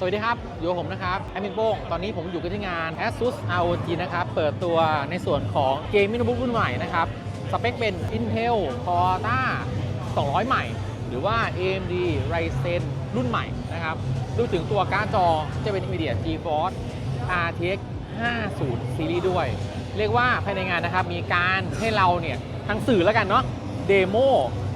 สวัสดีครับ อยู่กับผมนะครับแอมินโป้งตอนนี้ผมอยู่กันที่งาน ASUS ROG นะครับ เปิดตัวในส่วนของเกมมินบุ๊กรุ่นใหม่นะครับ สเปคเป็น Intel Core i 200 ใหม่ หรือว่า AMD Ryzen รุ่นใหม่นะครับดูถึงตัวการ์ดจอจะเป็น NVIDIA GeForce RTX 50 Series ด้วย เรียกว่าภายในงานนะครับ มีการให้เราเนี่ยทางสื่อแล้วกันเนาะเดโม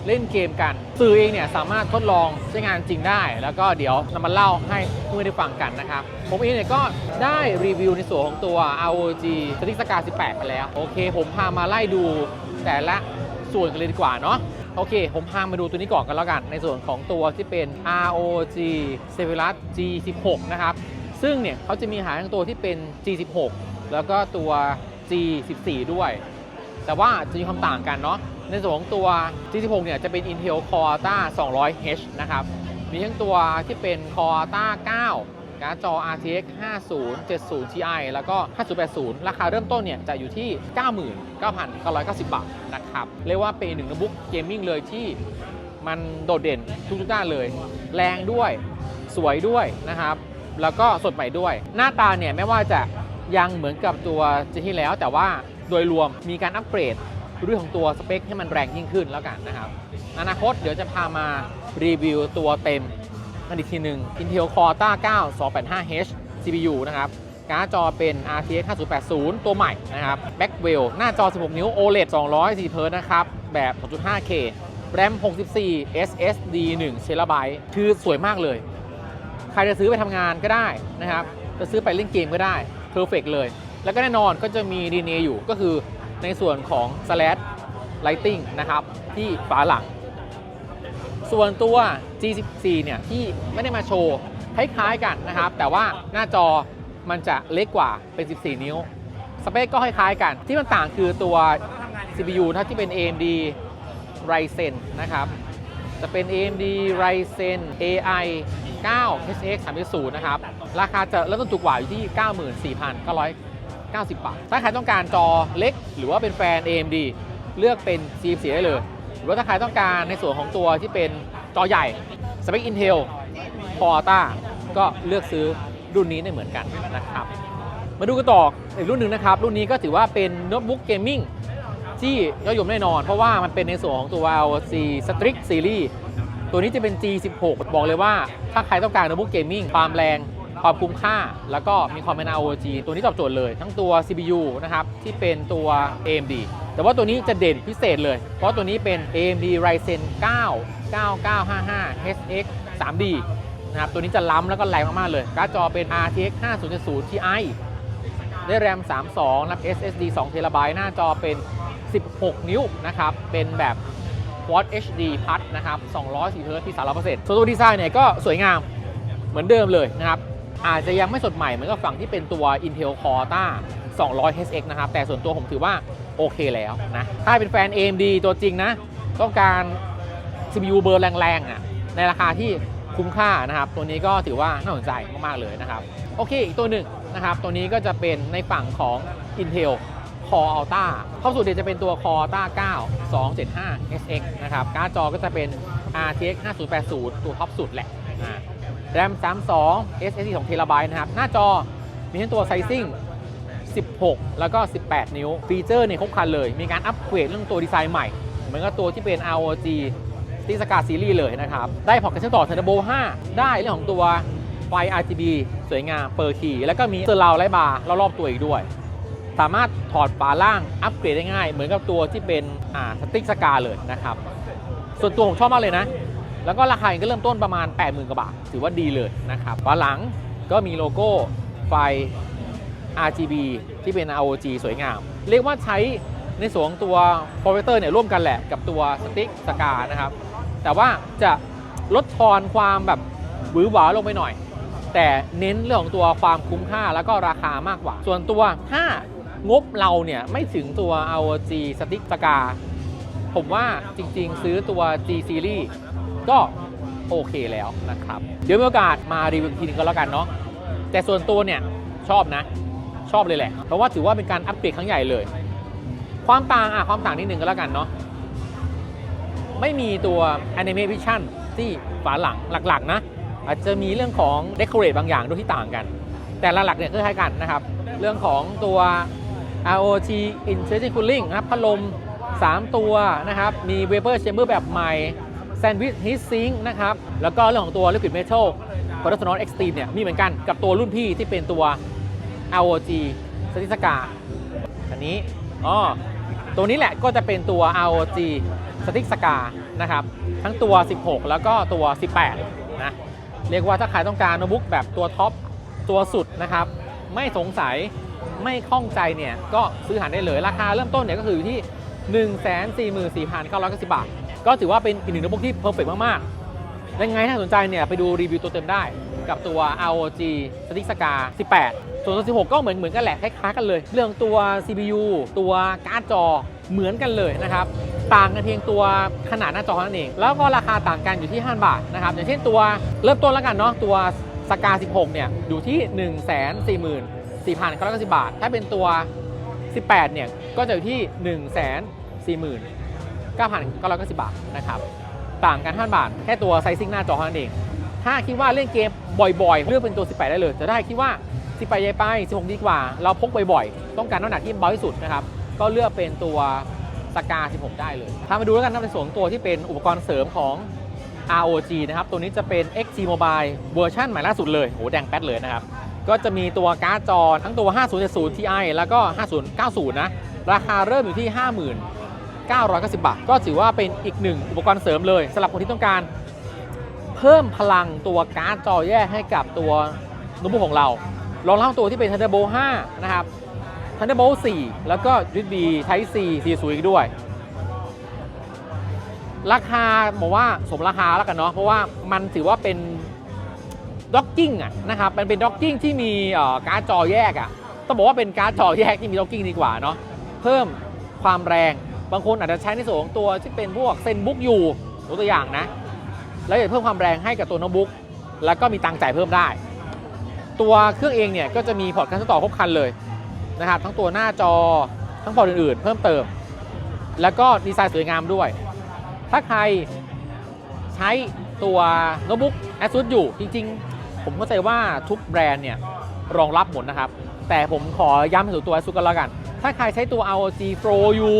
เล่นเกมกันสื่อเองเนี่ยสามารถทดลองใช้งานจริงได้ แล้วก็เดี๋ยวนำมาเล่าให้เพื่อนได้ฟังกันนะครับ ผมเองเนี่ยก็ได้รีวิวในส่วนของตัว ROG s t i x s c a 18ไปแล้ว โอเค ผมพามาไล่ดูแต่ละส่วนกันเลยดีกว่าเนาะโอเค ผมพามาดูตัวนี้ก่อนกันแล้วกัน ในส่วนของตัวที่เป็น ROG s e v e r u s G16 นะครับ ซึ่งเนี่ยเขาจะมีหาทั้งตัวที่เป็น G16 แล้วก็ตัว G14 ด้วย แต่ว่าจะมีความต่างกันเนาะ ในส่วนของตัว G16 เนี่ยจะเป็น Intel Core i 200H นะครับ มีทั้งตัวที่เป็น Core i 9การ์ดจอ RTX 5070 Ti แล้วก็ 5080 ราคาเริ่มต้นเนี่ยจะอยู่ที่ 99,990 บาทนะครับ เรียกว่าเป็นหนึ่งโน้ตบุ๊กเกมมิ่งเลยที่มันโดดเด่นทุกๆด้านเลย แรงด้วยสวยด้วยนะครับ แล้วก็สดใหม่ด้วย หน้าตาเนี่ยไม่ว่าจะยังเหมือนกับตัวจนที่แล้วแต่ว่าโดยรวมมีการอัปเกรด เรื่องของตัวสเปคให้มันแรงยิ่งขึ้นแล้วกันนะครับ อนาคตเดี๋ยวจะพามารีวิวตัวเต็มกันอีกทีหนึ่ง Intel Core i 9 285H CPU นะครับ การ์ดจอเป็น RTX 5080 ตัวใหม่นะครับ Blackwell หน้าจอ 16 นิ้ว OLED 200 Hz นะครับ แบบ 2.5K RAM 64 SSD 1 t b คือสวยมากเลย ใครจะซื้อไปทำงานก็ได้นะครับ จะซื้อไปเล่นเกมก็ได้เพอร์เฟกเลย แล้วก็แน่นอนก็จะมี DNA อยู่ก็คือ ในส่วนของ slash lighting นะครับ ที่ฝาหลัง ส่วนตัว G14 เนี่ย ที่ไม่ได้มาโชว์คล้ายๆกันนะครับ แต่ว่าหน้าจอมันจะเล็กกว่าเป็น 14 นิ้ว สเปคก็คล้ายๆกัน ที่มันต่างคือตัว CPU ถ้าที่เป็น AMD Ryzen นะครับ จะเป็น AMD Ryzen AI 9 HX 3.0นะครับ ราคาจะเริ่มต้นถูกกว่าอยู่ที่ 94,900 90 บาท ถ้าใครต้องการจอเล็ก หรือว่าเป็นแฟน AMD เลือกเป็น C14 ได้เลย หรือว่าถ้าใครต้องการในส่วนของตัวที่เป็นจอใหญ่สเปค Intel Core i ก็เลือกซื้อรุ่นนี้ได้เหมือนกันนะครับ มาดูกันต่ออีกรุ่นหนึ่งนะครับ รุ่นนี้ก็ถือว่าเป็นโน้ตบุ๊กเกมมิ่งที่ยอดยมแน่นอน เพราะว่ามันเป็นในส่วนของตัว ROG Strix Series ตัวนี้จะเป็น G16 บอกเลยว่าถ้าใครต้องการโน้ตบุ๊กเกมมิ่งความแรง ความคุ้มค่า แล้วก็มีความเป็น ROG ตัวนี้ตอบโจทย์เลย ทั้งตัว CPU นะครับ ที่เป็นตัว AMD แต่ว่าตัวนี้จะเด่นพิเศษเลย เพราะตัวนี้เป็น AMD Ryzen 9 9955 HX 3D นะครับ ตัวนี้จะล้ำแล้วก็แรงมาก ๆ เลย การ์ดจอเป็น RTX 5070 Ti ได้แรม 32รับ SSD 2 t b หน้าจอเป็น 16 นิ้วนะครับ เป็นแบบ Quad HD Plus นะครับ204 Hz ที่300%ส่วนตัวดีไซน์เนี่ยก็สวยงามเหมือนเดิมเลยนะครับ อาจจะยังไม่สดใหม่เหมือนกับฝั่งที่เป็นตัว Intel Core i 200 HX นะครับ แต่ส่วนตัวผมถือว่าโอเคแล้วนะ ถ้าเป็นแฟน AMD ตัวจริงนะ ต้องการ CPU เบอร์แรงๆอะในราคาที่คุ้มค่านะครับ ตัวนี้ก็ถือว่าน่าสนใจมาก ๆ เลยนะครับ โอเค อีกตัวหนึ่งนะครับ ตัวนี้ก็จะเป็นในฝั่งของ Intel Core Ultra เข้าสู่เดี๋ยวจะเป็นตัว Core Ultra 9 275 SX นะครับ การ์ดจอก็จะเป็น RTX 5080 ตัวท็อปสุดแหละ อ่า RAM 32 SSD 2 t b นะครับ หน้าจอมีทั้งตัวไซซิ่ง16 แล้วก็ 18 นิ้ว ฟีเจอร์เนี่ยครบครันเลย มีการอัปเกรดเรื่องตัวดีไซน์ใหม่เหมือนกับตัวที่เป็น ROG ที่สกาซีรีส์เลยนะครับ ได้พอร์ตกระเชื่อมต่อ Thunderbolt 5ได้เรื่องของตัวไฟ RGB สวยงามเปิดคีย์แล้วก็มีเซอร์ราวไลท์บาร์รอบๆตัวอีกด้วย สามารถถอดฝาล่างอัปเกรดได้ง่าย เหมือนกับตัวที่เป็นอ่าสติ๊กสกาเลยนะครับ ส่วนตัวผมชอบมากเลยนะ แล้วก็ราคาก็เริ่มต้นประมาณ 80,000กว่าบาท ถือว่าดีเลยนะครับฝาหลังก็มีโลโก้ไฟ RGB ที่เป็น ROG สวยงาม เรียกว่าใช้ในส่วนของตัวโปรเจคเตอร์เนี่ยร่วมกันแหละกับตัวสติ๊กสกานะครับ แต่ว่าจะลดทอนความแบบหวือหวาลงไปหน่อย แต่เน้นเรื่องของตัวความคุ้มค่าแล้วก็ราคามากกว่า ส่วนตัวถ้างบเราเนี่ยไม่ถึงตัว ROG สติ๊กสกาผมว่าจริงๆ ซื้อตัว G Series ก็โอเคแล้วนะครับ เดี๋ยวมีโอกาสมารีวิวอีกทีนึงก็แล้วกันเนาะแต่ส่วนตัวเนี่ยชอบนะ ชอบเลยแหละ เพราะว่าถือว่าเป็นการอัปเกรดครั้งใหญ่เลย ความต่างอะความต่างนิดนึงก็แล้วกันเนาะไม่มีตัว Anime Vision ที่ฝาหลังหลักๆนะ อาจจะมีเรื่องของ decorate บางอย่างด้วยที่ต่างกัน แต่หลักๆเนี่ยคือคล้ายกันนะครับ เรื่องของตัว ROG Intelligent Cooling นะครับพัดลม 3 ตัวนะครับ มี Vapor Chamber แบบใหม่ Sandwich Heat Sink นะครับ แล้วก็เรื่องของตัว Liquid Metal p e r s o n a l Extreme เนี่ยมีเหมือนกันกับตัวรุ่นพี่ที่เป็นตัว ROG สติสกาอันนี้อ๋อตัวนี้แหละก็จะเป็นตัว ROG สติสกานะครับ ทั้งตัว 16 แล้วก็ตัว 18 นะ เรียกว่าถ้าใครต้องการโน้ตบุ๊กแบบตัวท็อปตัวสุดนะครับ ไม่สงสัยไม่ข้องใจเนี่ย ก็ซื้อหาได้เลยราคาเริ่มต้นเนี่ยก็คืออยู่ที่ 144,990 บาท ก็ถือว่าเป็นอีกหนึ่งโน้ตบุ๊กที่เพอร์เฟกมากๆ ยังไงถ้าสนใจเนี่ยไปดูรีวิวตัวเต็มได้กับตัว ROG Stick Scar 18 ส่วนตัว 16 ก็เหมือนเหมือนกันแหละคล้ายๆกันเลย เรื่องตัว CPU ตัวการ์ดจอเหมือนกันเลยนะครับ ต่างกันเพียงตัวขนาดหน้าจอเท่านั้นเอง แล้วก็ราคาต่างกันอยู่ที่ 5 บาทนะครับ อย่างเช่นตัวเริ่มต้นแล้วกันเนาะตัวสกา 16 เนี่ยอยู่ที่ 1 4 4 9 0 0บาท ถ้าเป็นตัว 18 เนี่ยก็จะอยู่ที่ 1 4 4 9,990 บาทนะครับ ต่างกัน5บาท แค่ตัวไซซิ่งหน้าจอเท่านั้นเอง ถ้าคิดว่าเล่นเกมบ่อยๆ เลือกเป็นตัว 18 ได้เลย จะได้คิดว่า 18ใหญ่ไป 16 ดีกว่า เราพกบ่อยๆ ต้องการน้ำหนักที่เบาที่สุดนะครับ ก็เลือกเป็นตัวสกา 16 ได้เลยพามาดูแล้วกันนะในส่วนตัวที่เป็นอุปกรณ์เสริมของ ROG นะครับ ตัวนี้จะเป็น XG Mobile เวอร์ชันใหม่ล่าสุดเลย โห แดงแป๊ดเลยนะครับ ก็จะมีตัวการ์ดจอทั้งตัว 5070 Ti แล้วก็ 5090 นะ ราคาเริ่มอยู่ที่ 50 990 บาท ก็ถือว่าเป็นอีกหนึ่งอุปกรณ์เสริมเลยสำหรับคนที่ต้องการ เพิ่มพลังตัวการ์ดจอแยกให้กับตัวโน้ตบุ๊กของเรารองรับตัวที่เป็น Thunderbolt 5 นะครับ Thunderbolt 4 แล้วก็ USB Type C 40อีกด้วย ราคาบอกว่าสมราคาแล้วกันเนาะเพราะว่ามันถือว่าเป็นด็อกกิ้งอะนะครับมันเป็นด็อกกิ้งที่มีการ์ดจอแยกอะต้องบอกว่าเป็นการ์ดจอแยกที่มีด็อกกิ้งดีกว่าเนาะเพิ่มความแรง บางคนอาจจะใช้ในส่วนของตัวที่เป็นพวกเซนบุ๊กอยู่ยกตัวอย่างนะ แล้วอยากเพิ่มความแรงให้กับตัวโน้ตบุ๊กแล้วก็มีตังค์จ่ายเพิ่มได้ ตัวเครื่องเองเนี่ยก็จะมีพอร์ตการต่อครบครันเลยนะครับทั้งตัวหน้าจอทั้งพอร์ตอื่นๆ เพิ่มเติม แล้วก็ดีไซน์สวยงามด้วย ถ้าใครใช้ตัวโน้ตบุ๊ก ASUS อยู่จริงๆ ผมเข้าใจว่าทุกแบรนด์เนี่ยรองรับหมดนะครับ แต่ผมขอย้ำถึงตัว ASUS กันแล้วกัน ถ้าใครใช้ตัว ROG Pro อยู่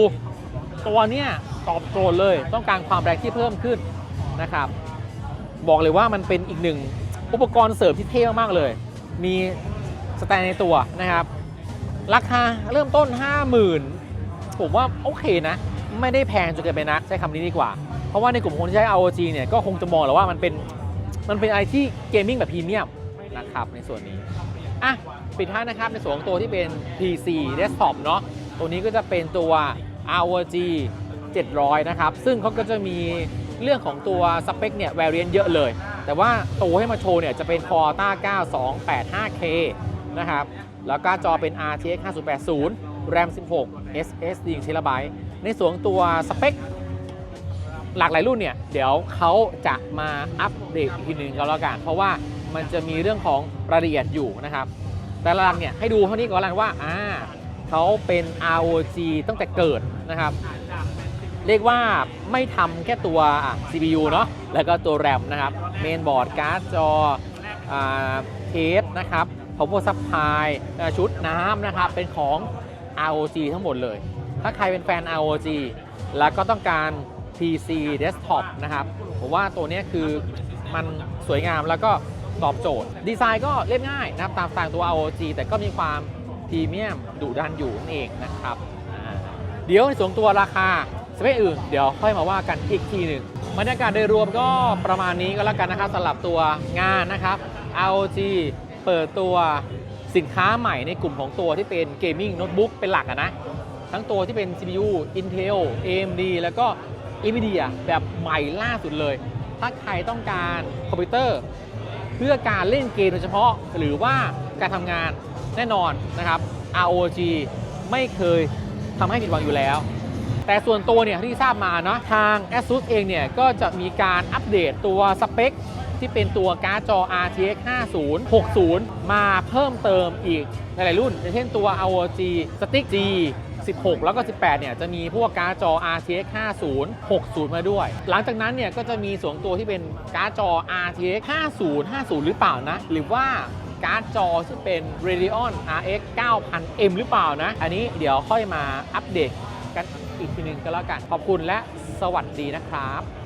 ตัวเนี้ยตอบโจทย์เลยต้องการความแรงที่เพิ่มขึ้นนะครับ บอกเลยว่ามันเป็นอีกหนึ่งอุปกรณ์เสริมที่เท่มากเลย มีสแตนในตัวนะครับ ราคาเริ่มต้น 50,000 ผมว่าโอเคนะ ไม่ได้แพงจนเกินไปนักใช้คำนี้ดีกว่า เพราะว่าในกลุ่มคนที่ใช้ ROG เนี่ยก็คงจะมองแล้วว่ามันเป็นมันเป็นอะไรที่เกมมิ่งแบบพรีเมียมนะครับในส่วนนี้ อะ ปิดท้ายนะครับในส่วนของตัวที่เป็น PC Desktop เนาะตัวนี้ก็จะเป็นตัว ROG 700 นะครับ ซึ่งเขาก็จะมีเรื่องของตัวสเปคเนี่ย variant เยอะเลย แต่ว่าตัวให้มาโชว์เนี่ย จะเป็น Core 9285K นะครับ แล้วก็จอเป็น RTX 5080 RAM 16 SSD 1 TB ในส่วนของตัวสเปคหลากหลายรุ่นเนี่ย เดี๋ยวเขาจะมาอัปเดตอีกทีหนึ่งก็แล้วกัน เพราะว่ามันจะมีเรื่องของรายละเอียดอยู่นะครับ แต่ละหลังเนี่ยให้ดูเท่านี้ก่อนล้วกันว่าอ่า เขาเป็น ROG ตั้งแต่เกิดนะครับ เรียกว่าไม่ทำแค่ตัว CPU เนาะแล้วก็ตัว RAM นะครับเมนบอร์ดการ์ดจอเคสนะครับ power supply ชุดน้ำนะครับ เป็นของ ROG ทั้งหมดเลย ถ้าใครเป็นแฟน ROG แล้วก็ต้องการ PC desktop นะครับ ผมว่าตัวนี้คือมันสวยงามแล้วก็ตอบโจทย์ ดีไซน์ก็เรียบง่ายนะครับ ตามสไตล์ตัว ROG แต่ก็มีความ รีเมียมดุดันอยู่นั่นเองนะครับ เดี๋ยวในส่วนตัวราคาสเปคอื่น เดี๋ยวค่อยมาว่ากันอีกทีหนึ่งบรรยากาศโดยรวมก็ประมาณนี้ก็แล้วกันนะครับสำหรับตัวงานนะครับ ROG เปิดตัวสินค้าใหม่ในกลุ่มของตัวที่เป็นเกมมิ่งโน้ตบุ๊กเป็นหลักะนะ ทั้งตัวที่เป็น CPU Intel AMD แล้วก็ NVIDIA แบบใหม่ล่าสุดเลย ถ้าใครต้องการคอมพิวเตอร์ เพื่อการเล่นเกมโดยเฉพาะ หรือว่าการทำงาน แน่นอนนะครับ ROG ไม่เคยทำให้ผิดหวังอยู่แล้ว แต่ส่วนตัวเนี่ยที่ทราบมาเนาะทาง ASUS เองเนี่ยก็จะมีการอัปเดตตัวสเปคที่เป็นตัวการ์ดจอ RTX 50 60 มาเพิ่มเติมอีกหลายๆรุ่น อย่างเช่นตัว ROG Stick G 16 แล้วก็ 18 เนี่ย จะมีพวกการ์ดจอ RTX 50 60 มาด้วย หลังจากนั้นเนี่ย ก็จะมีส่วงตัวที่เป็นการ์ดจอ RTX 50 50 หรือเปล่านะ หรือว่า การ์ดจอซึ่งเป็น Radeon RX 9000M หรือเปล่านะ อันนี้เดี๋ยวค่อยมาอัปเดตกันอีกทีหนึงก็แล้วกัน ขอบคุณและสวัสดีนะครับ